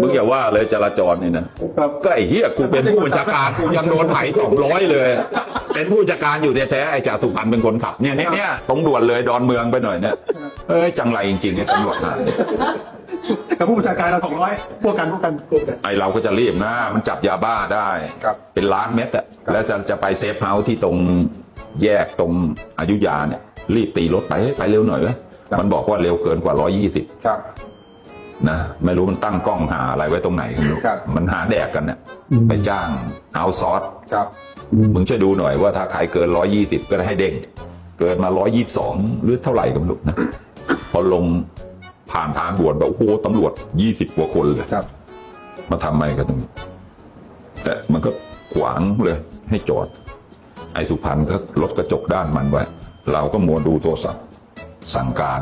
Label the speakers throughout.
Speaker 1: มึงอย่าว่าเลยจราจรนี่นะครับก็ไอ้เหี้ยกูเป็นผู้บัญชาการกูยังโดนไถสองร้อยเลย เป็นผู้บัญชาการอยู่แท้ๆไอ้จ่าสุพรรณเป็นคนขับเนี่ยเนี่ยเนี่ยตรงด่วนเลยดอนเมืองไปหน่อยเนี่ยเอ้ยจังไรจริงๆไอ้ตำรวจหาเนี่ย
Speaker 2: แต่ผู้บัญชาการเราสองร้อยพวกกันพวกกันพวกกัน
Speaker 1: ไอเราก็จะรีบนะมันจับยาบ้าได้
Speaker 2: ครับ
Speaker 1: เป็นล้านเม็ดอะแล้วจะจะไปเซฟเฮาส์ที่ตรงแยกตรงอายุทยาเนี่ยรีบตีรถไปเฮ้ยไปเร็วหน่อยวะมันบอกว่าเร็วเกินกว่า 120
Speaker 2: ครับ
Speaker 1: นะไม่รู้มันตั้งกล้องหาอะไรไว้ตรงไหนกันไม่รู้
Speaker 2: ครับ
Speaker 1: มันหาแดกกันเนี่ยไปจ้างเอาซอส
Speaker 2: ครับ
Speaker 1: มึงช่วยดูหน่อยว่าถ้าขายเกิน120ก็ได้ให้เด้ง เกินมา122หรือเท่าไหร่ก็ไม่รู้นะพอลงผ่านทางด่วนแบบโอ้โหตำรวจ20กว่าคนเลย
Speaker 2: ครับ
Speaker 1: มาทำอะไรกันตรงนี้แต่มันก็ขวางเลย ให้จอด ไอ้สุพรรณก็ลดกระจกด้านมันไว้ เราก็มัวดูโทรศัพท์สั่งการ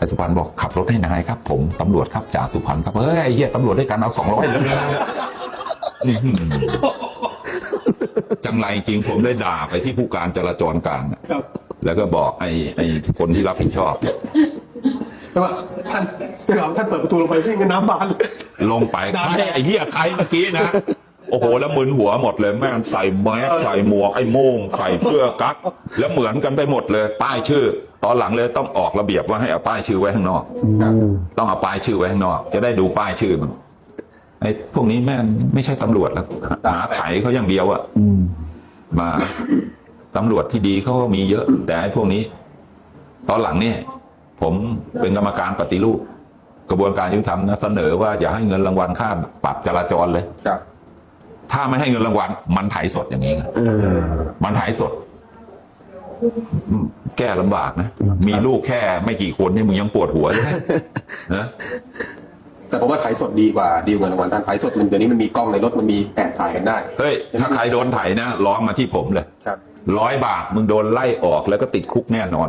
Speaker 1: ไอ้สุพรรณบอกขับรถให้นายครับ ผมตำรวจครับจ่าสุพรรณครับเฮ้ยไอ้เหี้ยตำรวจด้วยกันเอาสองร้อยเลยอื้อหือจังไรจริงผมได้ด่าไปที่ผู้การจราจรกลางอะ
Speaker 2: ครับ
Speaker 1: แล้วก็บอกไอ้ไอ้คนที่รับผิดชอบ
Speaker 2: แต่ว่าท่านแต่ว่าท่านเปิดประตูลงไปวิ่งกันน้ำบานเลย
Speaker 1: ลงไป
Speaker 2: ด่า
Speaker 1: ใครไอ้เหี้ยใครเมื่อกี้นะ โอ้โห แล้วมึนหัวหมดเลยแม่งใส่แมสใส่หมวกไอ้โม่งใส่เสื้อกั๊กแล้วเหมือนกันไปหมดเลย ป้ายชื่อ ตอนหลังเลยต้องออกระเบียบว่าให้เอาป้ายชื่อไว้ข้างนอก
Speaker 2: ครับ
Speaker 1: ต้องเอาป้ายชื่อไว้ข้างนอก จะได้ดูป้ายชื่อมันไอ้พวกนี้แม่งไม่ใช่ตำรวจแล้วหาไถเขาอย่างเดียวอะมาตำรวจที่ดีเขาก็มีเยอะ แต่ไอ้พวกนี้ ตอนหลังเนี่ย ผมเป็นกรรมการปฏิรูป กระบวนการยุติธรรมนะเสนอว่าอย่าให้เงินรางวัลค่าปรับจราจรเลย
Speaker 2: ครับ
Speaker 1: ถ้าไม่ให้เงินรางวัลมันไถสดอย่างนี้ไงมันไถสดอืม แก้ลำบากนะ มีลูกแค่ไม่กี่คนนี่มึงยังปวดหัวเลยนะ
Speaker 2: แต่ผมว่าถ่ายสดดีกว่าดีกว่าเงินรางวัลท่านถ่ายสดมันเดี๋ยวนี้มันมีกล้องในรถมันมีแอบถ่ายกันได้
Speaker 1: เฮ้ยถ้าใครโดนไถนะร้องมาที่ผมเลย
Speaker 2: ครับ
Speaker 1: ร้อยบาทมึงโดนไล่ออกแล้วก็ติดคุกแน่นอน